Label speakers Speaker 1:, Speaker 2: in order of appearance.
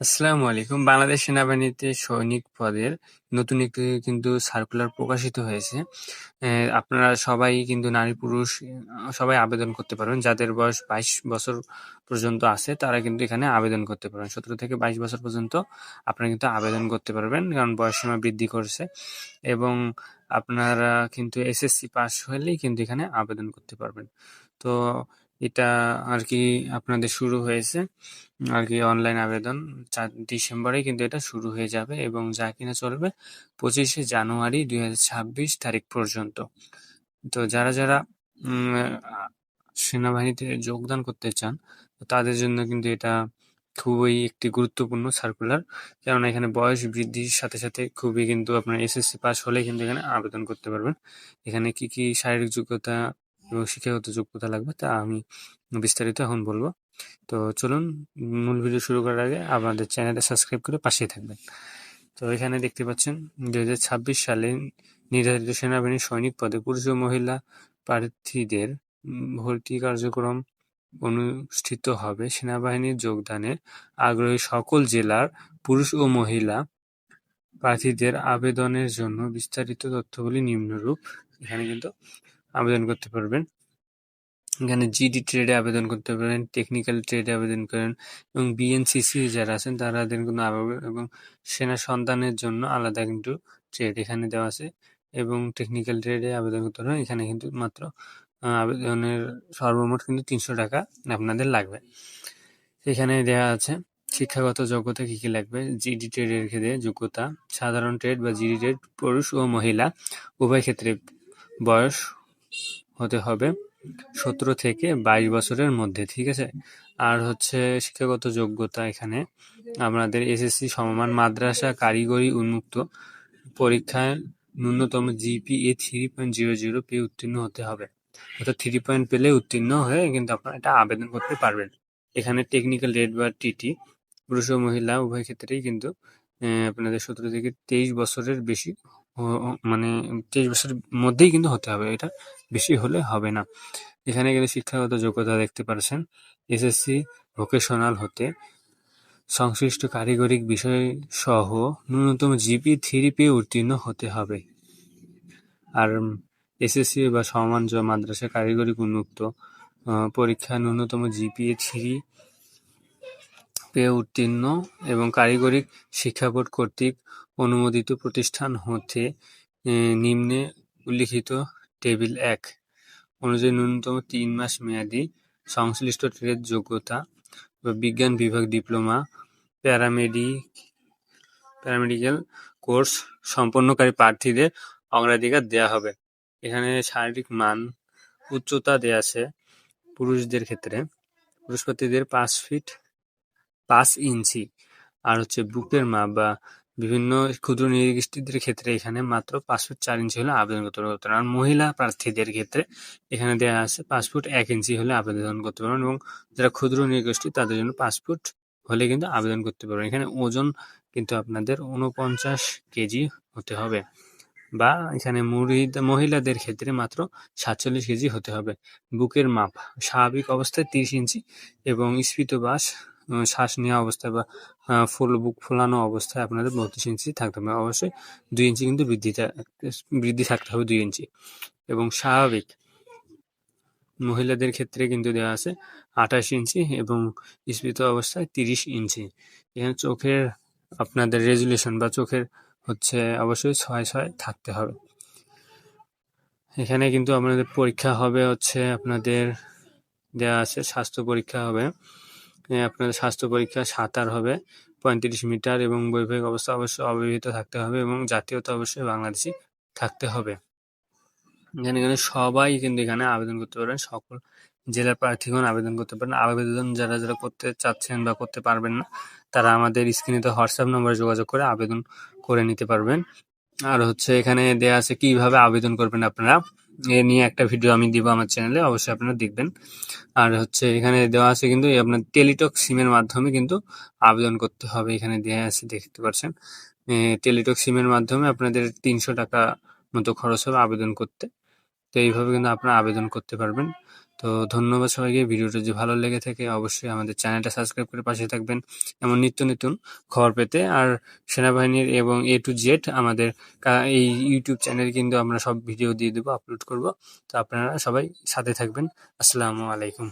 Speaker 1: আসসালামু আলাইকুম। বাংলাদেশ সেনাবাহিনীতে সৈনিক পদের নতুন একটি কিন্তু সার্কুলার প্রকাশিত হয়েছে। আপনারা সবাই কিন্তু নারী-পুরুষ সবাই আবেদন করতে পারবেন। যাদের বয়স ২২ বছর পর্যন্ত আছে, তারা কিন্তু এখানে আবেদন করতে পারবেন। ১৭ থেকে ২২ বছর পর্যন্ত আপনারা কিন্তু আবেদন করতে পারবেন। কারণ বয়সসীমা বৃদ্ধি করছে এবং আপনারা কিন্তু এসএসসি পাস হলেই কিন্তু এখানে আবেদন করতে পারবেন। তো এটা আর কি আপনাদের শুরু হয়েছে। আর কি অনলাইন আবেদন চার ডিসেম্বরে কিন্তু এটা শুরু হয়ে যাবে এবং যা কিনা চলবে ২৫শে জানুয়ারি ২০২৬ তারিখ পর্যন্ত। তো যারা, যারা সেনাবাহিনীতে যোগদান করতে চান তাদের জন্য কিন্তু এটা খুবই একটি গুরুত্বপূর্ণ সার্কুলার। কেননা এখানে বয়স বৃদ্ধির সাথে, সাথে খুবই কিন্তু আপনার এসএসসি পাস হলেই কিন্তু এখানে আবেদন করতে পারবেন। এখানে কি, কি শারীরিক যোগ্যতা শিক্ষাগত যোগ্যতা লাগবে, তা আমি বিস্তারিত এখন বলব তো চলুন, মূল ভিডিও শুরু করার আগে আমাদের চ্যানেলটা সাবস্ক্রাইব করে পাশেই থাকবেন। তো এখানে দেখতে পাচ্ছেন ২০২৬ সালে নির্ধারিত সেনাবাহিনীর সৈনিক পদে পুরুষ ও মহিলা প্রার্থীদের ভর্তি কার্যক্রম অনুষ্ঠিত হবে। সেনাবাহিনীর যোগদানে আগ্রহী সকল জেলার পুরুষ ও মহিলা প্রার্থীদের আবেদনের জন্য বিস্তারিত তথ্যগুলি নিম্নরূপ। এখানে কিন্তু আবেদন করতে পারবেন। এখানে জিডি ট্রেডে আবেদন করতে পারেন, টেকনিক্যাল ট্রেডে আবেদন করেন এবং বিএনসিসি যারা আছেন তারা কিন্তু এবং সেনা সন্তানের জন্য আলাদা কিন্তু ট্রেড এখানে দেওয়া আছে এবং টেকনিক্যাল ট্রেডে আবেদন করতে পারবেন। এখানে কিন্তু মাত্র আবেদনের সর্বমোট কিন্তু ৳৩০০ আপনাদের লাগবে। এখানে দেওয়া আছে শিক্ষাগত যোগ্যতা কী কী লাগবে? জিডি ট্রেডের ক্ষেত্রে যোগ্যতা সাধারণ ট্রেড বা জিডি ট্রেড পুরুষ ও মহিলা উভয় ক্ষেত্রে বয়স হতে হবে ১৭ থেকে ২২ বছরের মধ্যে, ঠিক আছে? আর হচ্ছে শিক্ষাগত যোগ্যতা এখানে আপনাদের এসএসসি সমমান মাদ্রাসা কারিগরি উন্মুক্ত পরীক্ষায় ন্যূনতম জিপিএ 3.00 পেয়ে উত্তীর্ণ হতে হবে। অর্থাৎ থ্রি পয়েন্ট পেলে উত্তীর্ণ হয়ে কিন্তু আপনারা এটা আবেদন করতে পারবেন। এখানে টেকনিক্যাল রেট বা টিটি পুরুষ ও মহিলা উভয় ক্ষেত্রেই কিন্তু আপনাদের ১৭ থেকে ২৩ বছরের বেশি মানে ২৩ বছরের মধ্যেই কিন্তু হতে হবে। এটা বেশি হলে হবে না। এখানে কিন্তু শিক্ষাগত যোগ্যতা দেখতে পারছেন। এসএসসি ভোকেশনাল হতে সংশ্লিষ্ট কারিগরিক বিষয় সহ ন্যূনতম জিপিএ থ্রি পেয়ে উত্তীর্ণ হতে হবে। আর এসএসসি বা সমমান মাদ্রাসা কারিগরি উন্মুক্ত আ পরীক্ষায় ন্যূনতম জিপিএ 3 পেয়ে উত্তীর্ণ এবং কারিগরি শিক্ষা বোর্ড কর্তৃক অনুমোদিত প্রতিষ্ঠান হতে নিম্নে উল্লিখিত টেবিল এক অনুযায়ী ন্যূনতম তিন মাস মেয়াদী সংশ্লিষ্ট ট্রেড যোগ্যতা বা বিজ্ঞান বিভাগ ডিপ্লোমা, প্যারামেডি প্যারামেডিক্যাল কোর্স সম্পন্নকারী প্রার্থীদের অগ্রাধিকার দেয়া হবে। এখানে শারীরিক মান, উচ্চতা দেয়া আছে পুরুষদের ক্ষেত্রে। পুরুষ প্রার্থীদের ৫ ফিট ৫ ইঞ্চি আর হচ্ছে বুকের মাপ বা বিভিন্ন ক্ষুদ্র নৃগোষ্ঠীদের ক্ষেত্রে এখানে মাত্র পাঁচ ফুট চার ইঞ্চি হলে আবেদন করতে পারবেন। আর মহিলা প্রার্থীদের ক্ষেত্রে এখানে দেওয়া আছে পাঁচ ফুট এক ইঞ্চি হলে আবেদন করতে পারবেন এবং যারা ক্ষুদ্র নৃগোষ্ঠী তাদের জন্য পাঁচ ফুট হলে কিন্তু আবেদন করতে পারবেন। এখানে ওজন কিন্তু আপনাদের ৪৯ কেজি হতে হবে বা এখানে মহিলাদের ক্ষেত্রে মাত্র ৪৭ কেজি হতে হবে। বুকের মাপ স্বাভাবিক অবস্থায় ৩০ ইঞ্চি এবং স্ফীত বাস শ্বাস নেওয়া অবস্থায় বা ফুল, বুক ফোলানো অবস্থায় আপনাদের ৩২ ইঞ্চি থাকতে হবে। অবশ্যই দুই ইঞ্চি কিন্তু বৃদ্ধিটা বৃদ্ধি থাকতে হবে দুই ইঞ্চি এবং স্বাভাবিক মহিলাদের ক্ষেত্রে কিন্তু দেওয়া আছে ২৮ ইঞ্চি এবং স্ফীত অবস্থায় ৩০ ইঞ্চি। এখানে চোখের আপনাদের রেজুলেশন বা চোখের হচ্ছে অবশ্যই ৬-৬ থাকতে হবে। এখানে কিন্তু আপনাদের পরীক্ষা হবে হচ্ছে আপনাদের দেওয়া আছে স্বাস্থ্য পরীক্ষা হবে। এ আপনাদের স্বাস্থ্য পরীক্ষা সাঁতার হবে ৩৫ মিটার এবং বৈবাহিক অবস্থা অবশ্যই অবিবাহিত থাকতে হবে এবং জাতীয়তা অবশ্যই বাংলাদেশি থাকতে হবে। এখানে কিন্তু সবাই কিন্তু এখানে আবেদন করতে পারেন সকল জেলার প্রার্থীগণ আবেদন করতে পারেন। আবেদন যারা, যারা করতে চাচ্ছেন বা করতে পারবেন না তারা আমাদের স্ক্রিনে দেওয়া হোয়াটসঅ্যাপ নম্বরে যোগাযোগ করে আবেদন করে নিতে পারবেন। আর হচ্ছে এখানে দেয়া আছে কীভাবে আবেদন করবেন আপনারা। এ নিয়ে একটা ভিডিও আমি দিব আমার চ্যানেলে অবশ্যই আপনারা দেখবেন। আর হচ্ছে এখানে দেওয়া আছে কিন্তু আপনার টেলিটক সিমের মাধ্যমে কিন্তু আবেদন করতে হবে। এখানে দেওয়া আছে, দেখতে পাচ্ছেন। টেলিটক সিমের মাধ্যমে আপনাদের ৳৩০০ মতো খরচ হবে আবেদন করতে। তো এইভাবে কিন্তু আপনারা আবেদন করতে পারবেন। তো ধন্যবাদ সবাইকে। ভিডিওটা যদি ভালো লেগে থাকে, অবশ্যই আমাদের চ্যানেলটা সাবস্ক্রাইব করে পাশে থাকবেন। এমন নিত্য নতুন খবর পেতে আর সেনাবাহিনীর এবং এ টু জেড আমাদের এই ইউটিউব চ্যানেল কিন্তু আমরা সব ভিডিও দিয়ে দেবো আপলোড করব। তো আপনারা সবাই সাথে থাকবেন। আসসালামু আলাইকুম।